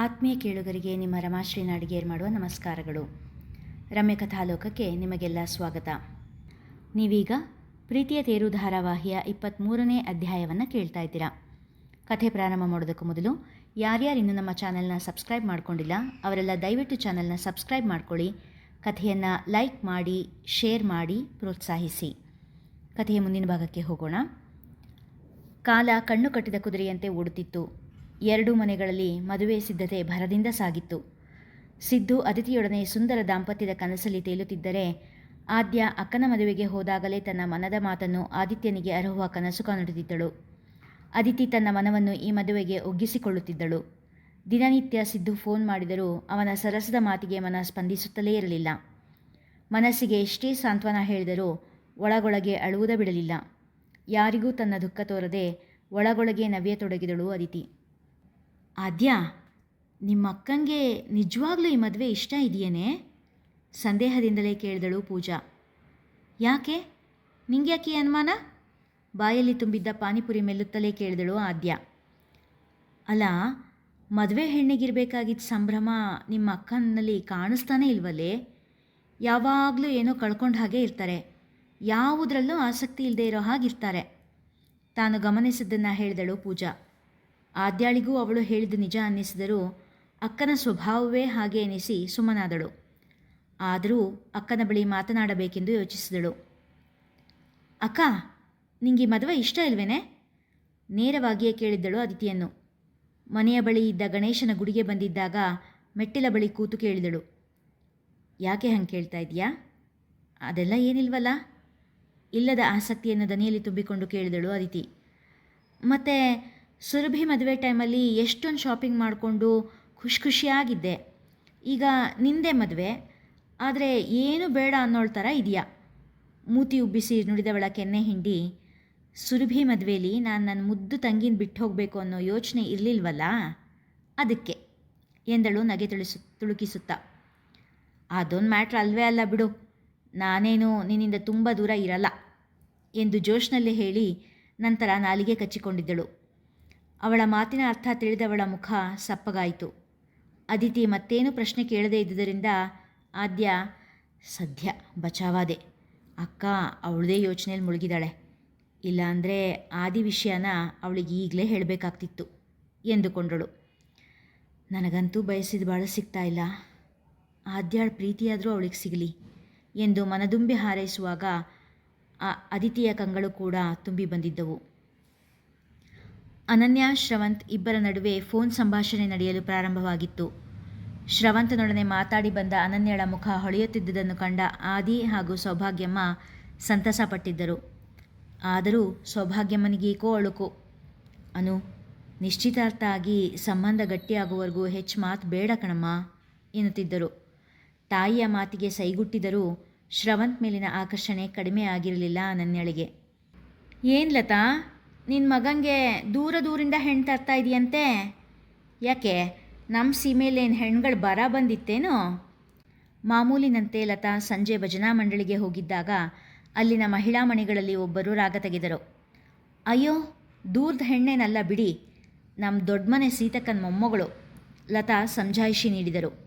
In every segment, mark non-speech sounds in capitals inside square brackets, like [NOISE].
ಆತ್ಮೀಯ ಕೇಳುಗರಿಗೆ ನಿಮ್ಮ ರಮಾಶ್ರೀ ನಾಡಿಗೇರ್ ಮಾಡುವ ನಮಸ್ಕಾರಗಳು. ರಮ್ಯ ಕಥಾಲೋಕಕ್ಕೆ ನಿಮಗೆಲ್ಲ ಸ್ವಾಗತ. ನೀವೀಗ ಪ್ರೀತಿಯ ತೇರು ಧಾರಾವಾಹಿಯ ಇಪ್ಪತ್ತ್ಮೂರನೇ ಅಧ್ಯಾಯವನ್ನು ಕೇಳ್ತಾ ಇದ್ದೀರಾ. ಕಥೆ ಪ್ರಾರಂಭ ಮಾಡೋದಕ್ಕೂ ಮೊದಲು ಯಾರ್ಯಾರು ಇನ್ನೂ ನಮ್ಮ ಚಾನಲ್ನ ಸಬ್ಸ್ಕ್ರೈಬ್ ಮಾಡ್ಕೊಂಡಿಲ್ಲ, ಅವರೆಲ್ಲ ದಯವಿಟ್ಟು ಚಾನಲ್ನ ಸಬ್ಸ್ಕ್ರೈಬ್ ಮಾಡ್ಕೊಳ್ಳಿ. ಕಥೆಯನ್ನು ಲೈಕ್ ಮಾಡಿ, ಶೇರ್ ಮಾಡಿ, ಪ್ರೋತ್ಸಾಹಿಸಿ. ಕಥೆಯ ಮುಂದಿನ ಭಾಗಕ್ಕೆ ಹೋಗೋಣ. ಕಾಲ ಕಣ್ಣು ಕಟ್ಟಿದ ಕುದುರೆಯಂತೆ ಓಡುತ್ತಿತ್ತು. ಎರಡೂ ಮನೆಗಳಲ್ಲಿ ಮದುವೆ ಸಿದ್ಧತೆ ಭರದಿಂದ ಸಾಗಿತ್ತು. ಸಿದ್ದು ಅದಿತಿಯೊಡನೆ ಸುಂದರ ದಾಂಪತ್ಯದ ಕನಸಲ್ಲಿ ತೇಲುತ್ತಿದ್ದರೆ ಆದ್ಯ ಅಕ್ಕನ ಮದುವೆಗೆ ಹೋದಾಗಲೇ ತನ್ನ ಮನದ ಮಾತನ್ನು ಆದಿತ್ಯನಿಗೆ ಅರಹುವ ಕನಸು ಕಾಣುತ್ತಿದ್ದಳು ಅದಿತಿ ತನ್ನ ಮನವನ್ನು ಈ ಮದುವೆಗೆ ಒಗ್ಗಿಸಿಕೊಳ್ಳುತ್ತಿದ್ದಳು. ದಿನನಿತ್ಯ ಸಿದ್ದು ಫೋನ್ ಮಾಡಿದರೂ ಅವನ ಸರಸದ ಮಾತಿಗೆ ಮನ ಸ್ಪಂದಿಸುತ್ತಲೇ ಇರಲಿಲ್ಲ. ಮನಸ್ಸಿಗೆ ಎಷ್ಟೇ ಸಾಂತ್ವನ ಹೇಳಿದರೂ ಒಳಗೊಳಗೆ ಅಳುವುದ ಬಿಡಲಿಲ್ಲ. ಯಾರಿಗೂ ತನ್ನ ದುಃಖ ತೋರದೆ ಒಳಗೊಳಗೆ ನವ್ಯತೊಡಗಿದಳು ಅದಿತಿ. ಆದ್ಯ, ನಿಮ್ಮ ಅಕ್ಕಂಗೆ ನಿಜವಾಗ್ಲೂ ಈ ಮದುವೆ ಇಷ್ಟ ಇದೆಯೇನೆ? ಸಂದೇಹದಿಂದಲೇ ಕೇಳಿದಳು ಪೂಜಾ. ಯಾಕೆ? ನಿಂಗ್ಯಾಕೆ ಯಾಕೆ ಅನುಮಾನ? ಬಾಯಲ್ಲಿ ತುಂಬಿದ್ದ ಪಾನಿಪುರಿ ಮೆಲ್ಲುತ್ತಲೇ ಕೇಳಿದಳು ಆದ್ಯ. ಅಲ್ಲ ಮದುವೆ ಹೆಣ್ಣಿಗಿರಬೇಕಾಗಿದ್ದ ಸಂಭ್ರಮ ನಿಮ್ಮ ಅಕ್ಕನಲ್ಲಿ ಕಾಣಿಸ್ತಾನೇ ಇಲ್ವಲ್ಲೇ? ಯಾವಾಗಲೂ ಏನೋ ಕಳ್ಕೊಂಡ ಹಾಗೆ ಇರ್ತಾರೆ. ಯಾವುದರಲ್ಲೂ ಆಸಕ್ತಿ ಇಲ್ಲದೆ ಇರೋ ಹಾಗಿರ್ತಾರೆ. ತಾನು ಗಮನಿಸಿದ್ದನ್ನು ಹೇಳಿದಳು ಪೂಜಾ. ಆದ್ಯಾಳಿಗೂ ಅವಳು ಹೇಳಿದ ನಿಜ ಅನ್ನಿಸಿದರೂ ಅಕ್ಕನ ಸ್ವಭಾವವೇ ಹಾಗೆ ಎನಿಸಿ ಸುಮ್ಮನಾದಳು. ಆದರೂ ಅಕ್ಕನ ಬಳಿ ಮಾತನಾಡಬೇಕೆಂದು ಯೋಚಿಸಿದಳು. ಅಕ್ಕ, ನಿಂಗೆ ಮದುವೆ ಇಷ್ಟ ಇಲ್ವೇನೆ? ನೇರವಾಗಿಯೇ ಕೇಳಿದ್ದಳು ಅದಿತಿಯನ್ನು ಮನೆಯ ಬಳಿ ಇದ್ದ ಗಣೇಶನ ಗುಡಿಗೆ ಬಂದಿದ್ದಾಗ ಮೆಟ್ಟಿಲ ಬಳಿ ಕೂತು ಕೇಳಿದಳು. ಯಾಕೆ ಹಂಗೆ ಕೇಳ್ತಾ ಇದೆಯಾ ಅದೆಲ್ಲ ಏನಿಲ್ವಲ್ಲ? ಇಲ್ಲದ ಆಸಕ್ತಿಯನ್ನು ದನಿಯಲ್ಲಿ ತುಂಬಿಕೊಂಡು ಕೇಳಿದಳು ಅದಿತಿ ಮತ್ತು ಸುರಭಿ ಮದುವೆ ಟೈಮಲ್ಲಿ ಎಷ್ಟೊಂದು ಶಾಪಿಂಗ್ ಮಾಡಿಕೊಂಡು ಖುಷಿ ಖುಷಿಯಾಗಿದ್ದೆ. ಈಗ ನಿಂದೆ ಮದುವೆ, ಆದರೆ ಏನು ಬೇಡ ಅನ್ನೋಳ ಥರ ಇದೆಯಾ ಮೂತಿ ಉಬ್ಬಿಸಿ ನುಡಿದವಳ ಕೆನ್ನೆ ಹಿಂಡಿ, ಸುರಭಿ ಮದುವೆಯಲ್ಲಿ ನಾನು ನನ್ನ ಮುದ್ದು ತಂಗಿನ ಬಿಟ್ಟು ಹೋಗಬೇಕು ಅನ್ನೋ ಯೋಚನೆ ಇರಲಿಲ್ವಲ್ಲ? ಅದಕ್ಕೆ, ಎಂದಳು ನಗೆ ತುಳಿಸು, ತುಳುಕಿಸುತ್ತಾ. ಅದೊಂದು ಮ್ಯಾಟ್ರ್ ಅಲ್ವೇ ಅಲ್ಲ ಬಿಡು, ನಾನೇನು ನಿನ್ನಿಂದ ತುಂಬ ದೂರ ಇರಲ್ಲ, ಎಂದು ಜೋಶ್ನಲ್ಲಿ ಹೇಳಿ ನಂತರ ನಾಲಿಗೆ ಕಚ್ಚಿಕೊಂಡಿದ್ದಳು. ಅವಳ ಮಾತಿನ ಅರ್ಥ ತಿಳಿದವಳ ಮುಖ ಸಪ್ಪಗಾಯಿತು. ಅದಿತಿ ಮತ್ತೇನು ಪ್ರಶ್ನೆ ಕೇಳದೇ ಇದ್ದುದರಿಂದ ಆದ್ಯ, ಸದ್ಯ ಬಚಾವಾದೆ. ಅಕ್ಕ, ಅವಳದೇ ಯೋಚನೆಯಲ್ಲಿ ಮುಳುಗಿದಾಳೆ. ಇಲ್ಲಾಂದರೆ ಆದಿ ವಿಷಯನ ಅವಳಿಗೆ ಈಗಲೇ ಹೇಳಬೇಕಾಗ್ತಿತ್ತು ಎಂದುಕೊಂಡಳು. ನನಗಂತೂ ಬಯಸಿದ ಬಾಳ ಸಿಗ್ತಾ ಇಲ್ಲ. ಆದ್ಯಾಳ ಪ್ರೀತಿಯಾದರೂ ಅವಳಿಗೆ ಸಿಗಲಿ ಎಂದು ಮನದುಂಬಿ ಹಾರೈಸುವಾಗ ಆ ಅದಿತಿಯ ಕಂಗಳು ಕೂಡ ತುಂಬಿ ಬಂದಿದ್ದವು. ಅನನ್ಯ, ಶ್ರವಂತ್ ಇಬ್ಬರ ನಡುವೆ ಫೋನ್ ಸಂಭಾಷಣೆ ನಡೆಯಲು ಪ್ರಾರಂಭವಾಗಿತ್ತು. ಶ್ರವಂತನೊಡನೆ ಮಾತಾಡಿ ಬಂದ ಅನನ್ಯಳ ಮುಖ ಹೊಳೆಯುತ್ತಿದ್ದುದನ್ನು ಕಂಡ ಆದಿ ಹಾಗೂ ಸೌಭಾಗ್ಯಮ್ಮ ಸಂತಸ ಪಟ್ಟಿದ್ದರು ಆದರೂ ಸೌಭಾಗ್ಯಮ್ಮನಿಗೇಕೋ ಅಳುಕು. ಅನು ನಿಶ್ಚಿತಾರ್ಥ ಆಗಿ ಸಂಬಂಧ ಗಟ್ಟಿಯಾಗುವವರೆಗೂ ಹೆಚ್ಚು ಮಾತು ಬೇಡ ಕಣಮ್ಮ ಎನ್ನುತ್ತಿದ್ದರು. ತಾಯಿಯ ಮಾತಿಗೆ ಸೈಗುಟ್ಟಿದರೂ ಶ್ರವಂತ್ ಮೇಲಿನ ಆಕರ್ಷಣೆ ಕಡಿಮೆ ಆಗಿರಲಿಲ್ಲ ಅನನ್ಯಳಿಗೆ. ಏನು ಲತಾ? ನಿನ್ನ ಮಗಂಗೆ ದೂರ ದೂರಿಂದ ಹೆಣ್ಣು ತರ್ತಾ ಇದೆಯಂತೆ? ಯಾಕೆ? ನಮ್ಮ ಸೀಮೆಲೇನು ಹೆಣ್ಗಳು ಬರ ಬಂದಿತ್ತೇನೋ? ಮಾಮೂಲಿನಂತೆ ಲತಾ ಸಂಜೆ ಭಜನಾ ಮಂಡಳಿಗೆ ಹೋಗಿದ್ದಾಗ ಅಲ್ಲಿನ ಮಹಿಳಾ ಮಣಿಗಳಲ್ಲಿ ಒಬ್ಬರು ರಾಗ ತೆಗೆದರು. ಅಯ್ಯೋ, ದೂರದ ಹೆಣ್ಣೇನಲ್ಲ ಬಿಡಿ. ನಮ್ಮ ದೊಡ್ಡ ಮನೆ ಸೀತಕ್ಕನ ಮೊಮ್ಮಗಳು. ಲತಾ ಸಂಜಾಯಿಷಿ ನೀಡಿದರು.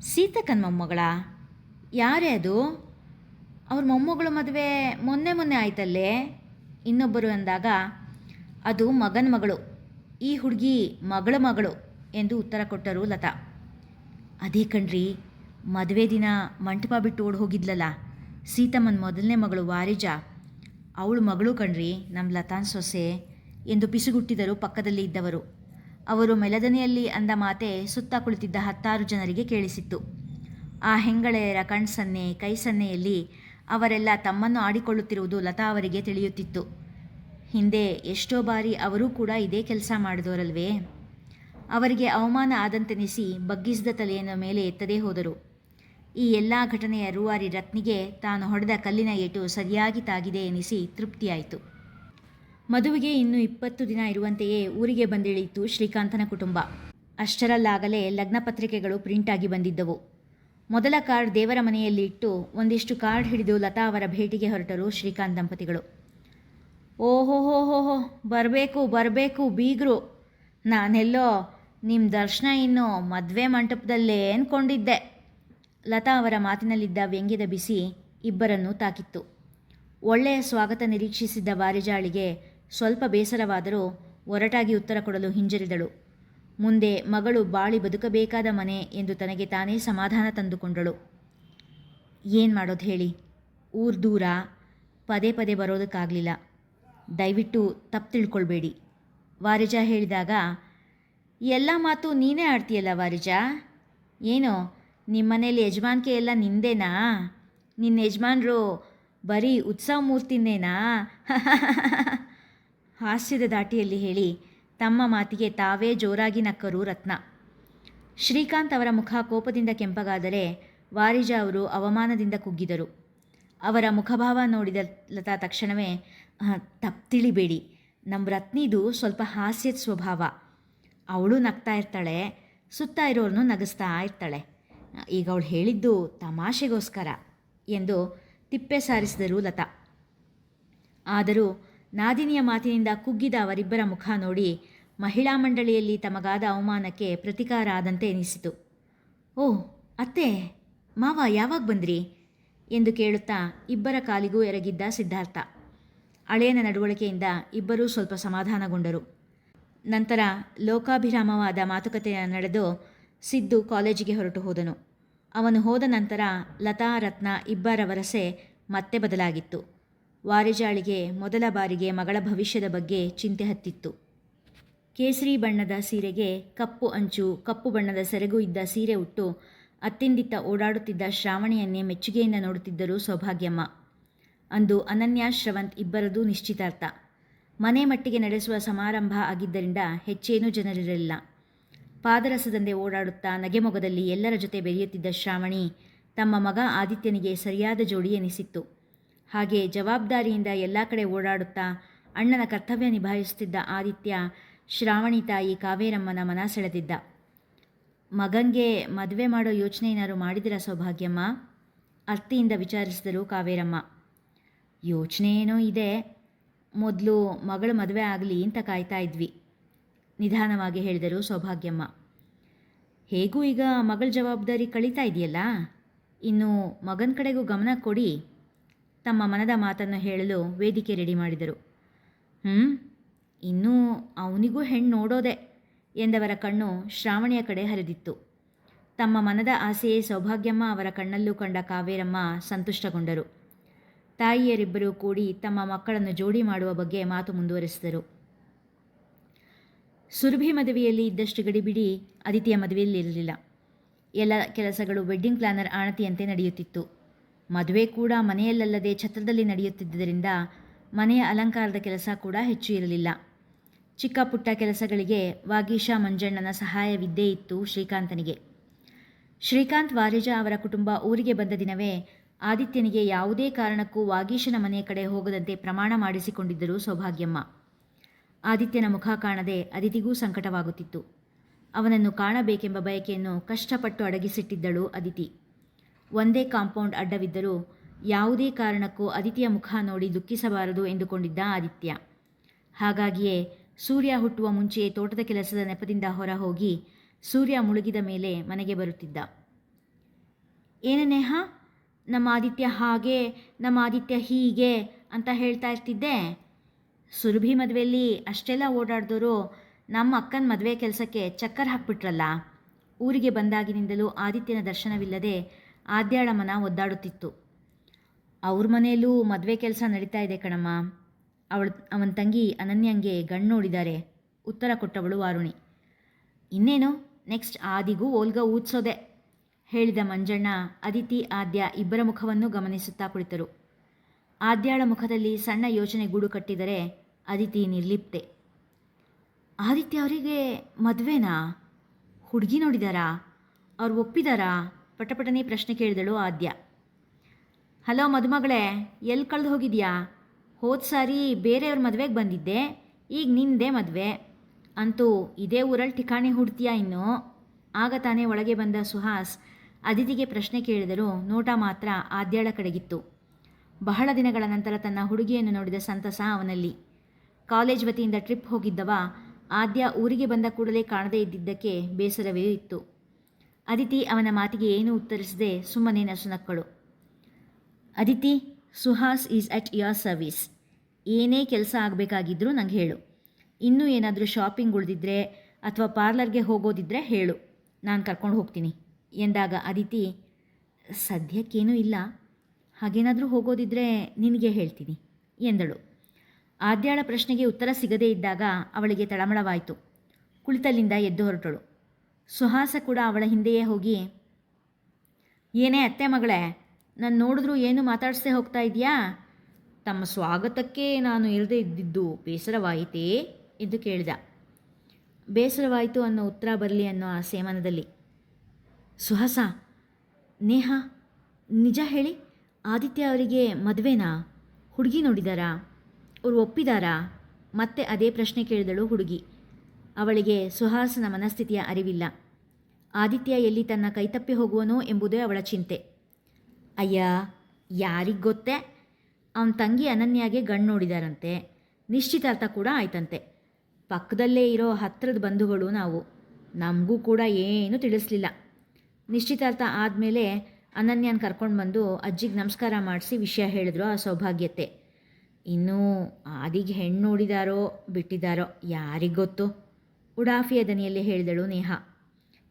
ಸೀತಕ್ಕನ ಮೊಮ್ಮಗಳ? ಯಾರೇ ಅದು? ಅವ್ರ ಮೊಮ್ಮಗಳು ಮದುವೆ ಮೊನ್ನೆ ಮೊನ್ನೆ ಆಯ್ತಲ್ಲೇ? ಇನ್ನೊಬ್ಬರು ಅಂದಾಗ, ಅದು ಮಗನ ಮಗಳು, ಈ ಹುಡುಗಿ ಮಗಳ ಮಗಳು ಎಂದು ಉತ್ತರ ಕೊಟ್ಟರು ಲತಾ. ಅದೇ ಕಣ್ರಿ, ಮದುವೆ ದಿನ ಮಂಟಪ ಬಿಟ್ಟು ಓಡ್ ಹೋಗಿದ್ಲಲ್ಲ ಸೀತಮ್ಮನ ಮೊದಲನೇ ಮಗಳು ವಾರಿಜಾ. ಅವಳು ಮಗಳು ಕಣ್ರಿ ನಮ್ಮ ಲತಾನ್ ಸೊಸೆ ಎಂದು ಪಿಸುಗುಟ್ಟಿದರು ಪಕ್ಕದಲ್ಲಿ ಇದ್ದವರು. ಅವರು ಮೆಲದನೆಯಲ್ಲಿ ಅಂದ ಮಾತೆ ಸುತ್ತ ಕುಳಿತಿದ್ದ ಹತ್ತಾರು ಜನರಿಗೆ ಕೇಳಿಸಿತ್ತು. ಆ ಹೆಂಗಳೆಯರ ಕಣ್ಸನ್ನೆ ಕೈ ಸನ್ನೆಯಲ್ಲಿ ಅವರೆಲ್ಲ ತಮ್ಮನ್ನು ಆಡಿಕೊಳ್ಳುತ್ತಿರುವುದು ಲತಾ ಅವರಿಗೆ ತಿಳಿಯುತ್ತಿತ್ತು. ಹಿಂದೆ ಎಷ್ಟೋ ಬಾರಿ ಅವರೂ ಕೂಡ ಇದೇ ಕೆಲಸ ಮಾಡಿದವರಲ್ವೇ? ಅವರಿಗೆ ಅವಮಾನ ಆದಂತೆನಿಸಿ ಬಗ್ಗಿಸಿದ ತಲೆಯನ್ನು ಮೇಲೆ ಎತ್ತದೇ ಹೋದರು. ಈ ಎಲ್ಲ ಘಟನೆಯ ರೂವಾರಿ ರತ್ನಿಗೆ ತಾನು ಹೊಡೆದ ಕಲ್ಲಿನ ಏಟು ಸರಿಯಾಗಿ ತಾಗಿದೆ ಎನಿಸಿ ತೃಪ್ತಿಯಾಯಿತು. ಮದುವೆಗೆ ಇನ್ನು ಇಪ್ಪತ್ತು ದಿನ ಇರುವಂತೆಯೇ ಊರಿಗೆ ಬಂದಿಳಿಯಿತು ಶ್ರೀಕಾಂತನ ಕುಟುಂಬ. ಅಷ್ಟರಲ್ಲಾಗಲೇ ಲಗ್ನಪತ್ರಿಕೆಗಳು ಪ್ರಿಂಟಾಗಿ ಬಂದಿದ್ದವು. ಮೊದಲ ಕಾರ್ಡ್ ದೇವರ ಮನೆಯಲ್ಲಿ ಇಟ್ಟು ಒಂದಿಷ್ಟು ಕಾರ್ಡ್ ಹಿಡಿದು ಲತಾ ಅವರ ಭೇಟಿಗೆ ಹೊರಟರು ಶ್ರೀಕಾಂತ್ ದಂಪತಿಗಳು. ಓಹೋ ಹೋ ಹೋ ಹೋ, ಬರಬೇಕು ಬರಬೇಕು, ಬೀಗರು. ನಾನೆಲ್ಲೋ ನಿಮ್ಮ ದರ್ಶನ ಇನ್ನು ಮದುವೆ ಮಂಟಪದಲ್ಲೇ ಅಂದ್ಕೊಂಡಿದ್ದೆ ಲತಾ ಅವರ ಮಾತಿನಲ್ಲಿದ್ದ ವ್ಯಂಗ್ಯದ ಬಿಸಿ ಇಬ್ಬರನ್ನು ತಾಕಿತ್ತು. ಒಳ್ಳೆಯ ಸ್ವಾಗತ ನಿರೀಕ್ಷಿಸಿದ್ದ ವಾರಿಜಾಳಿಗೆ ಸ್ವಲ್ಪ ಬೇಸರವಾದರೂ ಒರಟಾಗಿ ಉತ್ತರ ಕೊಡಲು ಹಿಂಜರಿದಳು. ಮುಂದೆ ಮಗಳು ಬಾಳಿ ಬದುಕಬೇಕಾದ ಮನೆ ಎಂದು ತನಗೆ ತಾನೇ ಸಮಾಧಾನ ತಂದುಕೊಂಡಳು. ಏನು ಮಾಡೋದು ಹೇಳಿ? ಊರು ದೂರ ಪದೇ ಪದೇ ಬರೋದಕ್ಕಾಗಲಿಲ್ಲ. ದಯವಿಟ್ಟು ತಪ್ಪು ತಿಳ್ಕೊಳ್ಬೇಡಿ. ವಾರಿಜ ಹೇಳಿದಾಗ, ಎಲ್ಲ ಮಾತು ನೀನೇ ಆಡ್ತೀಯಲ್ಲ ವಾರಿಜ? ಏನು ನಿಮ್ಮನೇಲಿ ಯಜಮಾನ್ಕೆ ಎಲ್ಲ ನಿಂದೇನಾ? ನಿನ್ನ ಯಜಮಾನ್ರು ಬರೀ ಉತ್ಸವ ಮೂರ್ತಿನೇನಾ [LAUGHS] ಹಾಸ್ಯದ ದಾಟಿಯಲ್ಲಿ ಹೇಳಿ ತಮ್ಮ ಮಾತಿಗೆ ತಾವೇ ಜೋರಾಗಿ ನಕ್ಕರು ರತ್ನ. ಶ್ರೀಕಾಂತ್ ಅವರ ಮುಖ ಕೋಪದಿಂದ ಕೆಂಪಗಾದರೆ ವಾರಿಜ ಅವರು ಅವಮಾನದಿಂದ ಕುಗ್ಗಿದರು. ಅವರ ಮುಖಭಾವ ನೋಡಿದ ಲತಾ ತಕ್ಷಣವೇ ತಪ್ತಿಳಿಬೇಡಿ. ನಮ್ಮ ರತ್ನಿದು ಸ್ವಲ್ಪ ಹಾಸ್ಯದ ಸ್ವಭಾವ. ಅವಳು ನಗ್ತಾ ಇರ್ತಾಳೆ, ಸುತ್ತ ಇರೋರನ್ನು ನಗಿಸ್ತಾ ಇರ್ತಾಳೆ. ಈಗ ಅವಳು ಹೇಳಿದ್ದು ತಮಾಷೆಗೋಸ್ಕರ ಎಂದು ತಿಪ್ಪೆ ಸಾರಿಸಿದರು ಲತಾ. ಆದರೂ ನಾದಿನಿಯ ಮಾತಿನಿಂದ ಕುಗ್ಗಿದ ಅವರಿಬ್ಬರ ಮುಖ ನೋಡಿ ಮಹಿಳಾ ಮಂಡಳಿಯಲ್ಲಿ ತಮಗಾದ ಅವಮಾನಕ್ಕೆ ಪ್ರತಿಕಾರ ಆದಂತೆ ಎನಿಸಿತು. ಓಹ್ ಅತ್ತೆ, ಮಾವ ಯಾವಾಗ ಬಂದ್ರಿ? ಎಂದು ಕೇಳುತ್ತಾ ಇಬ್ಬರ ಕಾಲಿಗೂ ಎರಗಿದ್ದ ಸಿದ್ಧಾರ್ಥ. ಅಳೆಯನ ನಡವಳಿಕೆಯಿಂದ ಇಬ್ಬರೂ ಸ್ವಲ್ಪ ಸಮಾಧಾನಗೊಂಡರು. ನಂತರ ಲೋಕಾಭಿರಾಮವಾದ ಮಾತುಕತೆ ನಡೆದು ಸಿದ್ದು ಕಾಲೇಜಿಗೆ ಹೊರಟು ಹೋದನು. ಅವನು ಹೋದ ನಂತರ ಲತಾ ರತ್ನ ಇಬ್ಬರ ವರಸೆ ಮತ್ತೆ ಬದಲಾಗಿತ್ತು. ವಾರಿಜಾಳಿಗೆ ಮೊದಲ ಬಾರಿಗೆ ಮಗಳ ಭವಿಷ್ಯದ ಬಗ್ಗೆ ಚಿಂತೆ ಹತ್ತಿತ್ತು. ಕೇಸರಿ ಬಣ್ಣದ ಸೀರೆಗೆ ಕಪ್ಪು ಅಂಚು, ಕಪ್ಪು ಬಣ್ಣದ ಸೆರಗು ಇದ್ದ ಸೀರೆ ಉಟ್ಟು ಅತ್ತಿಂದಿತ್ತ ಓಡಾಡುತ್ತಿದ್ದ ಶ್ರಾವಣಿಯನ್ನೇ ಮೆಚ್ಚುಗೆಯಿಂದ ನೋಡುತ್ತಿದ್ದರು ಸೌಭಾಗ್ಯಮ್ಮ. ಅಂದು ಅನನ್ಯಾ, ಶ್ರವಂತ್ ಇಬ್ಬರದೂ ನಿಶ್ಚಿತಾರ್ಥ. ಮನೆ ಮಟ್ಟಿಗೆ ನಡೆಸುವ ಸಮಾರಂಭ ಆಗಿದ್ದರಿಂದ ಹೆಚ್ಚೇನೂ ಜನರಿರಲಿಲ್ಲ. ಪಾದರಸದಂದೆ ಓಡಾಡುತ್ತಾ ನಗೆಮೊಗದಲ್ಲಿ ಎಲ್ಲರ ಜೊತೆ ಬೆರೆಯುತ್ತಿದ್ದ ಶ್ರಾವಣಿ ತಮ್ಮ ಮಗ ಆದಿತ್ಯನಿಗೆ ಸರಿಯಾದ ಜೋಡಿ ಎನಿಸಿತ್ತು. ಹಾಗೆ ಜವಾಬ್ದಾರಿಯಿಂದ ಎಲ್ಲ ಕಡೆ ಓಡಾಡುತ್ತಾ ಅಣ್ಣನ ಕರ್ತವ್ಯ ನಿಭಾಯಿಸುತ್ತಿದ್ದ ಆದಿತ್ಯ ಶ್ರಾವಣಿ ತಾಯಿ ಕಾವೇರಮ್ಮನ ಮನ ಸೆಳೆದಿದ್ದ ಮಗಂಗೆ ಮದುವೆ ಮಾಡೋ ಯೋಚನೆ ಏನಾದ್ರು ಮಾಡಿದಿರ ಸೌಭಾಗ್ಯಮ್ಮ? ಅರ್ತಿಯಿಂದ ವಿಚಾರಿಸಿದರು ಕಾವೇರಮ್ಮ. ಯೋಚನೆ ಏನೋ ಇದೆ. ಮೊದಲು ಮಗಳು ಮದುವೆ ಆಗಲಿ ಅಂತ ಕಾಯ್ತಾ ಇದ್ವಿ, ನಿಧಾನವಾಗಿ ಹೇಳಿದರು ಸೌಭಾಗ್ಯಮ್ಮ. ಹೇಗೂ ಈಗ ಮಗಳ ಜವಾಬ್ದಾರಿ ಕಳೀತಾ ಇದೆಯಲ್ಲ? ಇನ್ನು ಮಗನ ಕಡೆಗೂ ಗಮನ ಕೊಡಿ. ತಮ್ಮ ಮನದ ಮಾತನ್ನು ಹೇಳಲು ವೇದಿಕೆ ರೆಡಿ ಮಾಡಿದರು. ಹ್ಞೂ ಇನ್ನೂ ಅವನಿಗೂ ಹೆಣ್ಣು ನೋಡೋದೆ ಎಂದವರ ಕಣ್ಣು ಶ್ರಾವಣಿಯ ಕಡೆ ಹರಿದಿತ್ತು. ತಮ್ಮ ಮನದ ಆಸೆಯೇ ಸೌಭಾಗ್ಯಮ್ಮ ಅವರ ಕಣ್ಣಲ್ಲೂ ಕಂಡ ಕಾವೇರಮ್ಮ ಸಂತುಷ್ಟಗೊಂಡರು. ತಾಯಿಯರಿಬ್ಬರೂ ಕೂಡಿ ತಮ್ಮ ಮಕ್ಕಳನ್ನು ಜೋಡಿ ಮಾಡುವ ಬಗ್ಗೆ ಮಾತು ಮುಂದುವರೆಸಿದರು. ಸುರಭಿ ಮದುವೆಯಲ್ಲಿ ಇದ್ದಷ್ಟು ಗಡಿಬಿಡಿ ಅದಿತಿಯ ಮದುವೆಯಲ್ಲಿ ಇರಲಿಲ್ಲ ಎಲ್ಲ ಕೆಲಸಗಳು ವೆಡ್ಡಿಂಗ್ ಪ್ಲಾನರ್ ಆಣತಿಯಂತೆ ನಡೆಯುತ್ತಿತ್ತು. ಮದುವೆ ಕೂಡ ಮನೆಯಲ್ಲಲ್ಲದೆ ಛತ್ರದಲ್ಲಿ ನಡೆಯುತ್ತಿದ್ದರಿಂದ ಮನೆಯ ಅಲಂಕಾರದ ಕೆಲಸ ಕೂಡ ಹೆಚ್ಚು ಇರಲಿಲ್ಲ. ಚಿಕ್ಕ ಪುಟ್ಟ ಕೆಲಸಗಳಿಗೆ ವಾಗೀಶ ಮಂಜಣ್ಣನ ಸಹಾಯವಿದ್ದೇ ಇತ್ತು ಶ್ರೀಕಾಂತನಿಗೆ. ಶ್ರೀಕಾಂತ್ ವಾರಿಜಾ ಅವರ ಕುಟುಂಬ ಊರಿಗೆ ಬಂದ ದಿನವೇ ಆದಿತ್ಯನಿಗೆ ಯಾವುದೇ ಕಾರಣಕ್ಕೂ ವಾಗೀಶನ ಮನೆಯ ಕಡೆ ಹೋಗದಂತೆ ಪ್ರಮಾಣ ಮಾಡಿಸಿಕೊಂಡಿದ್ದರು ಸೌಭಾಗ್ಯಮ್ಮ. ಆದಿತ್ಯನ ಮುಖ ಕಾಣದೆ ಅದಿತಿಗೂ ಸಂಕಟವಾಗುತ್ತಿತ್ತು. ಅವನನ್ನು ಕಾಣಬೇಕೆಂಬ ಬಯಕೆಯನ್ನು ಕಷ್ಟಪಟ್ಟು ಅಡಗಿಸಿಟ್ಟಿದ್ದಳು ಅದಿತಿ. ಒಂದೇ ಕಾಂಪೌಂಡ್ ಅಡ್ಡವಿದ್ದರೂ ಯಾವುದೇ ಕಾರಣಕ್ಕೂ ಅದಿತಿಯ ಮುಖ ನೋಡಿ ದುಃಖಿಸಬಾರದು ಎಂದುಕೊಂಡಿದ್ದ ಆದಿತ್ಯ. ಹಾಗಾಗಿಯೇ ಸೂರ್ಯ ಹುಟ್ಟುವ ಮುಂಚೆಯೇ ತೋಟದ ಕೆಲಸದ ನೆಪದಿಂದ ಹೊರ ಹೋಗಿ ಸೂರ್ಯ ಮುಳುಗಿದ ಮೇಲೆ ಮನೆಗೆ ಬರುತ್ತಿದ್ದ. ಏನನ್ನೇಹ ನಮ್ಮ ಆದಿತ್ಯ ಹಾಗೆ, ನಮ್ಮ ಆದಿತ್ಯ ಹೀಗೆ ಅಂತ ಹೇಳ್ತಾ ಇರ್ತಿದ್ದೆ. ಸುರಭಿ ಮದುವೆಯಲ್ಲಿ ಅಷ್ಟೆಲ್ಲ ಓಡಾಡಿದವರು ನಮ್ಮ ಅಕ್ಕನ ಮದುವೆ ಕೆಲಸಕ್ಕೆ ಚಕ್ಕರ್ ಹಾಕ್ಬಿಟ್ರಲ್ಲ. ಊರಿಗೆ ಬಂದಾಗಿನಿಂದಲೂ ಆದಿತ್ಯನ ದರ್ಶನವಿಲ್ಲದೆ ಆದ್ಯಾಳ ಮನ ಒದ್ದಾಡುತ್ತಿತ್ತು. ಅವ್ರ ಮನೆಯಲ್ಲೂ ಮದುವೆ ಕೆಲಸ ನಡೀತಾ ಇದೆ ಕಣಮ್ಮ. ಅವಳ, ಅವನ ತಂಗಿ ಅನನ್ಯಂಗೆ ಗಣ್ಣು ನೋಡಿದ್ದಾರೆ ಉತ್ತರ ಕೊಟ್ಟವಳು ವಾರುಣಿ. ಇನ್ನೇನು? ನೆಕ್ಸ್ಟ್ ಆದಿಗೂ ಓಲ್ಗ ಊದ್ಸೋದೆ. ಹೇಳಿದ ಮಂಜಣ್ಣ, ಅದಿತಿ, ಆದ್ಯ ಇಬ್ಬರ ಮುಖವನ್ನು ಗಮನಿಸುತ್ತಾ ಕುಳಿತರು. ಆದ್ಯಾಳ ಮುಖದಲ್ಲಿ ಸಣ್ಣ ಯೋಚನೆ ಗೂಡು ಕಟ್ಟಿದರೆ ಅದಿತಿ ನಿರ್ಲಿಪ್ತೆ. ಆದಿತ್ಯ ಅವರಿಗೆ ಮದುವೆನಾ? ಹುಡುಗಿ ನೋಡಿದಾರಾ? ಅವ್ರು ಒಪ್ಪಿದಾರಾ? ಪಟಪಟನೆ ಪ್ರಶ್ನೆ ಕೇಳಿದಳು ಆದ್ಯ. ಹಲೋ ಮದುಮಗಳೇ ಎಲ್ಲಿ ಕಳೆದು ಹೋಗಿದ್ಯಾ? ಹೋದ ಸಾರಿ ಬೇರೆಯವ್ರ ಮದುವೆಗೆ ಬಂದಿದ್ದೆ, ಈಗ ನಿಂದೇ ಮದುವೆ. ಅಂತೂ ಇದೇ ಊರಲ್ಲಿ ಠಿಕಾಣಿ ಹುಡ್ತೀಯಾ ಇನ್ನು? ಆಗ ತಾನೇ ಒಳಗೆ ಬಂದ ಸುಹಾಸ್ ಅದಿತಿಗೆ ಪ್ರಶ್ನೆ ಕೇಳಿದರೂ ನೋಟ ಮಾತ್ರ ಆದ್ಯಾಳ ಕಡೆಗಿತ್ತು. ಬಹಳ ದಿನಗಳ ನಂತರ ತನ್ನ ಹುಡುಗಿಯನ್ನು ನೋಡಿದ ಸಂತಸ ಅವನಲ್ಲಿ. ಕಾಲೇಜ್ ವತಿಯಿಂದ ಟ್ರಿಪ್ ಹೋಗಿದ್ದವ ಆದ್ಯ ಊರಿಗೆ ಬಂದ ಕೂಡಲೇ ಕಾಣದೇ ಇದ್ದಿದ್ದಕ್ಕೆ ಬೇಸರವೇ ಇತ್ತು. ಅದಿತಿ ಅವನ ಮಾತಿಗೆ ಏನೂ ಉತ್ತರಿಸದೆ ಸುಮ್ಮನೆ ನಸುನಕ್ಕಳು. Aditi, Suhas is at your service. ಏನೇ ಕೆಲಸ ಆಗಬೇಕಾಗಿದ್ರೂ ನಂಗೆ ಹೇಳು. ಇನ್ನೂ ಏನಾದರೂ ಶಾಪಿಂಗ್ ಉಳಿದಿದ್ರೆ ಅಥವಾ ಪಾರ್ಲರ್ಗೆ ಹೋಗೋದಿದ್ರೆ ಹೇಳು. ನಾನು ಕರ್ಕೊಂಡು ಹೋಗ್ತೀನಿ. ಎಂದಾಗ ಅದಿತಿ, ಸದ್ಯಕ್ಕೇನೂ ಇಲ್ಲ. ಹಾಗೇನಾದರೂ ಹೋಗೋದಿದ್ರೆ ನಿನಗೆ ಹೇಳ್ತೀನಿ ಎಂದಳು. ಆದ್ಯಾಳ ಪ್ರಶ್ನೆಗೆ ಉತ್ತರ ಸಿಗದೇ ಇದ್ದಾಗ ಅವಳಿಗೆ ತಳಮಳವಾಯಿತು ಕುಳಿತಲ್ಲಿಂದ ಎದ್ದು ಹೊರಟಳು. ಸುಹಾಸ ಕೂಡ ಅವಳ ಹಿಂದೆಯೇ ಹೋಗಿ, ಏನೇ ಅತ್ತೆ ಮಗಳೇ, ನಾನು ನೋಡಿದ್ರು ಏನು ಮಾತಾಡಿಸ್ದೆ ಹೋಗ್ತಾ ಇದೆಯಾ? ತಮ್ಮ ಸ್ವಾಗತಕ್ಕೆ ನಾನು ಇಲ್ಲದೆ ಇದ್ದಿದ್ದು ಬೇಸರವಾಯಿತೇ? ಎಂದು ಕೇಳಿದ. ಬೇಸರವಾಯಿತು ಅನ್ನೋ ಉತ್ತರ ಬರಲಿ ಅನ್ನೋ ಆ ಸೇಮನದಲ್ಲಿ ಸುಹಾಸ, ನೇಹ, ನಿಜ ಹೇಳಿ, ಆದಿತ್ಯ ಅವರಿಗೆ ಮದುವೆನಾ? ಹುಡುಗಿ ನೋಡಿದಾರಾ? ಅವ್ರು ಒಪ್ಪಿದಾರಾ? ಮತ್ತೆ ಅದೇ ಪ್ರಶ್ನೆ ಕೇಳಿದಳು ಹುಡುಗಿ. ಅವಳಿಗೆ ಸುಹಾಸನ ಮನಸ್ಥಿತಿಯ ಅರಿವಿಲ್ಲ. ಆದಿತ್ಯ ಎಲ್ಲಿ ತನ್ನ ಕೈತಪ್ಪಿ ಹೋಗುವನೋ ಎಂಬುದೇ ಅವಳ ಚಿಂತೆ. ಅಯ್ಯ, ಯಾರಿಗೆ ಗೊತ್ತೇ? ಅವನ ತಂಗಿ ಅನನ್ಯಾಗೆ ಗಣ್ಣು ನೋಡಿದಾರಂತೆ. ನಿಶ್ಚಿತಾರ್ಥ ಕೂಡ ಆಯ್ತಂತೆ. ಪಕ್ಕದಲ್ಲೇ ಇರೋ ಹತ್ತಿರದ ಬಂಧುಗಳು ನಾವು. ನಮಗೂ ಕೂಡ ಏನೂ ತಿಳಿಸ್ಲಿಲ್ಲ. ನಿಶ್ಚಿತಾರ್ಥ ಆದಮೇಲೆ ಅನನ್ಯನ ಕರ್ಕೊಂಡು ಬಂದು ಅಜ್ಜಿಗೆ ನಮಸ್ಕಾರ ಮಾಡಿಸಿ ವಿಷಯ ಹೇಳಿದ್ರು ಆ ಸೌಭಾಗ್ಯತೆ. ಇನ್ನೂ ಆದಿಗೆ ಹೆಣ್ಣು ನೋಡಿದಾರೋ ಬಿಟ್ಟಿದ್ದಾರೋ ಯಾರಿಗೆ ಗೊತ್ತು? ಉಡಾಫಿಯ ದನಿಯಲ್ಲಿ ಹೇಳಿದಳು ನೇಹ.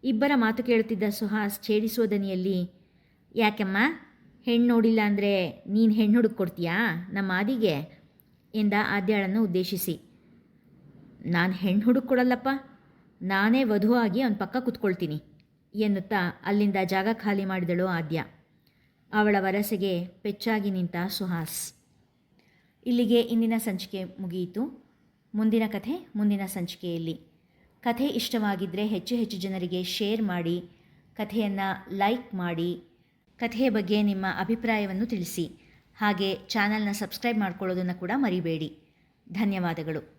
ಇಬ್ಬರ ಮಾತು ಕೇಳುತ್ತಿದ್ದ ಸುಹಾಸ್ ಛೇಡಿಸುವ ದನಿಯಲ್ಲಿ, ಯಾಕಮ್ಮ? ಹೆಣ್ಣು ನೋಡಿಲ್ಲ ಅಂದರೆ ನೀನು ಹೆಣ್ಣು ಹುಡುಕ್ ಕೊಡ್ತೀಯಾ? ನಮ್ಮ ಆದಿಗೆ? ಎಂದ ಆದ್ಯಾಳನ್ನು ಉದ್ದೇಶಿಸಿ. ನಾನು ಹೆಣ್ಣು ಹುಡುಕ್ ಕೊಡಲ್ಲಪ್ಪ. ನಾನೇ ವಧುವಾಗಿ ಅವನ ಪಕ್ಕ ಕುತ್ಕೊಳ್ತೀನಿ, ಎನ್ನುತ್ತಾ ಅಲ್ಲಿಂದ ಜಾಗ ಖಾಲಿ ಮಾಡಿದಳು ಆದ್ಯ. ಅವಳ ವರಸೆಗೆ ಪೆಚ್ಚಾಗಿ ನಿಂತ ಸುಹಾಸ್. ಇಲ್ಲಿಗೆ ಇಂದಿನ ಸಂಚಿಕೆ ಮುಗಿಯಿತು. ಮುಂದಿನ ಕಥೆ ಮುಂದಿನ ಸಂಚಿಕೆಯಲ್ಲಿ. ಕಥೆ ಇಷ್ಟವಾಗಿದ್ದರೆ ಹೆಚ್ಚು ಹೆಚ್ಚು ಜನರಿಗೆ ಶೇರ್ ಮಾಡಿ, ಕಥೆಯನ್ನು ಲೈಕ್ ಮಾಡಿ, ಕಥೆಯ ಬಗ್ಗೆ ನಿಮ್ಮ ಅಭಿಪ್ರಾಯವನ್ನು ತಿಳಿಸಿ. ಹಾಗೆ ಚಾನಲ್ನ ಸಬ್ಸ್ಕ್ರೈಬ್ ಮಾಡ್ಕೊಳ್ಳೋದನ್ನು ಕೂಡ ಮರಿಬೇಡಿ. ಧನ್ಯವಾದಗಳು.